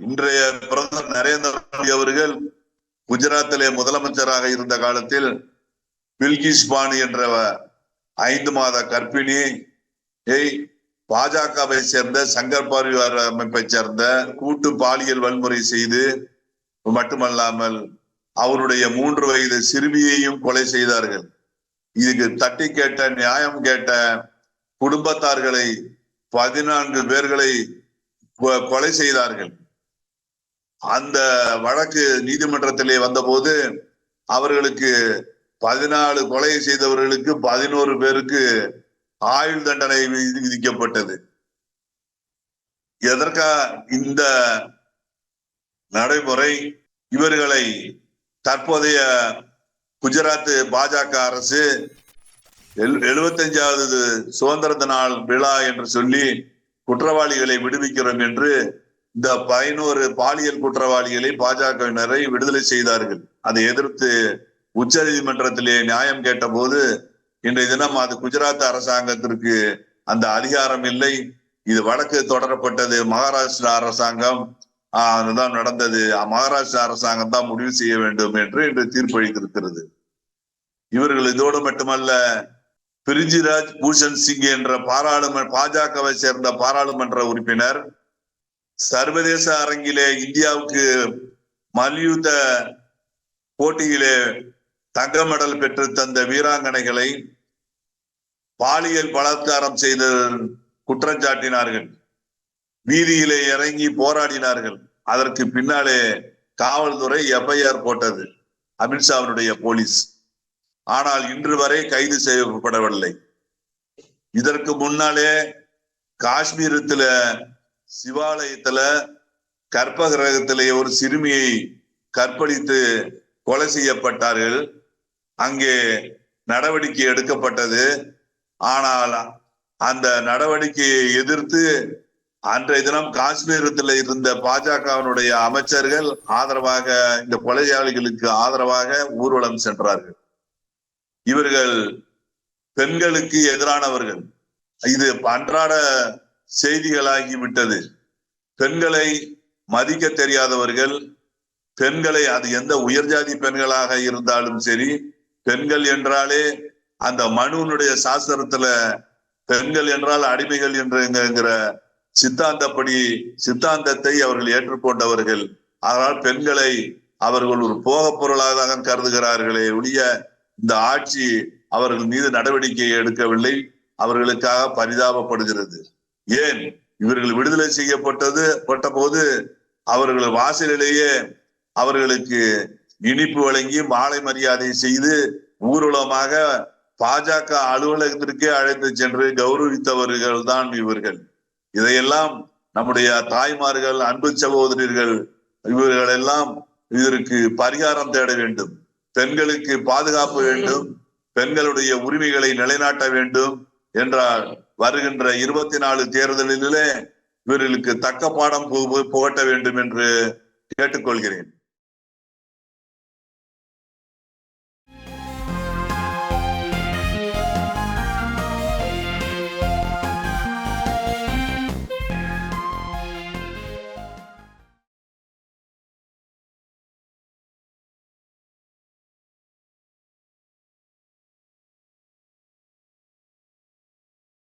இன்றைய பிரதமர் நரேந்திர மோடி அவர்கள் குஜராத்திலே முதலமைச்சராக இருந்த காலத்தில் பில்கிஸ் பானு என்ற ஐந்து மாத கர்ப்பிணியை பாஜகவை சேர்ந்த சங்கர் பரிவார் அமைப்பை சேர்ந்த கூட்டு பாலியல் வன்முறை செய்து மட்டுமல்லாமல் அவருடைய மூன்று வயது சிறுமியையும் கொலை செய்தார்கள். இதுக்கு தட்டி கேட்ட நியாயம் கேட்ட குடும்பத்தார்களை பதினான்கு பேர்களை கொ- கொலை செய்தார்கள். அந்த வழக்கு நீதிமன்றத்திலே வந்தபோது அவர்களுக்கு பதினாலு கொலை செய்தவர்களுக்கு பதினோரு பேருக்கு ஆயுள் தண்டனை விதிக்கப்பட்டது. எதற்கா இந்த நடைமுறை? இவர்களை தற்போதைய குஜராத் பாஜக அரசு எழுபத்தஞ்சாவது சுதந்திர நாள் விழா என்று சொல்லி குற்றவாளிகளை விடுவிக்கிறோம் என்று இந்த பதினோரு பாலியல் குற்றவாளிகளை பாஜகவினரை விடுதலை செய்தார்கள். அதை எதிர்த்து உச்ச நீதிமன்றத்திலே நியாயம் கேட்டபோது இன்றைய தினம் அது குஜராத் அரசாங்கத்திற்கு அந்த அதிகாரம் இல்லை. இது வழக்கு தொடரப்பட்டது. மகாராஷ்டிரா அரசாங்கம் அதுதான் நடந்தது. மகாராஷ்டிரா அரசாங்கம் தான் முடிவு செய்ய வேண்டும் என்று இன்று தீர்ப்பளித்திருக்கிறது. இவர்கள் இதோடு மட்டுமல்ல பிரிஞ்சிராஜ் பூஷன் சிங் என்ற பாராளுமன்ற பாஜகவை சேர்ந்த பாராளுமன்ற உறுப்பினர் சர்வதேச அரங்கிலே இந்தியாவுக்கு மல்யுத்த போட்டியிலே தங்க மெடல் பெற்று தந்த வீராங்கனைகளை பாலியல் பலாத்காரம் செய்த குற்றஞ்சாட்டினார்கள் வீதியிலே இறங்கி போராடினார்கள். அதற்கு பின்னாலே காவல்துறை எஃப்ஐஆர் போட்டது. அமித்ஷாவினுடைய போலீஸ். ஆனால் இன்று வரை கைது செய்யப்படவில்லை. இதற்கு முன்னாலே காஷ்மீரத்துல சிவாலயத்துல கற்பகிரகத்திலே ஒரு சிறுமியை கற்பழித்து கொலை செய்யப்பட்டார்கள். அங்கே நடவடிக்கை எடுக்கப்பட்டது. ஆனால் அந்த நடவடிக்கையை எதிர்த்து அன்றைய தினம் காஷ்மீரத்தில் இருந்த பாஜகவினுடைய அமைச்சர்கள் ஆதரவாக இந்த கொலையாளிகளுக்கு ஆதரவாக ஊர்வலம் சென்றார்கள். இவர்கள் பெண்களுக்கு எதிரானவர்கள். இது அன்றாட செய்திகளாகி விட்டது பெண்களை மதிக்க தெரியாதவர்கள் பெண்களை அது எந்த உயர்ஜாதி பெண்களாக இருந்தாலும் சரி பெண்கள் என்றாலே அந்த மனுனுடைய சாஸ்திரத்துல பெண்கள் என்றால் அடிமைகள் என்றுங்கிற சித்தாந்தப்படி சித்தாந்தத்தை அவர்கள் ஏற்றுக்கொண்டவர்கள். அதனால் பெண்களை அவர்கள் ஒரு போக பொருளாக கருதுகிறார்களே ஒழிய இந்த ஆட்சி அவர்கள் மீது நடவடிக்கை எடுக்கவில்லை. அவர்களுக்காக பரிதாபப்படுகிறது. ஏன் இவர்கள் விடுதலை செய்யப்பட்டது பட்ட போது அவர்கள் வாசலிலேயே அவர்களுக்கு இனிப்பு வழங்கி மாலை மரியாதை செய்து ஊர்வலமாக பாஜக அலுவலகத்திற்கே அழைத்து சென்று கௌரவித்தவர்கள் தான் இவர்கள். இதையெல்லாம் நம்முடைய தாய்மார்கள் அன்பு சகோதரர்கள் இவர்கள் எல்லாம் இதற்கு பரிகாரம் தேட வேண்டும். பெண்களுக்கு பாதுகாப்பு வேண்டும். பெண்களுடைய உரிமைகளை நிலைநாட்ட வேண்டும் என்றால் வருகின்ற இருபத்தி நாலு தேர்தலிலே இவர்களுக்கு தக்க பாடம் புகட்ட வேண்டும் என்று கேட்டுக்கொள்கிறேன்.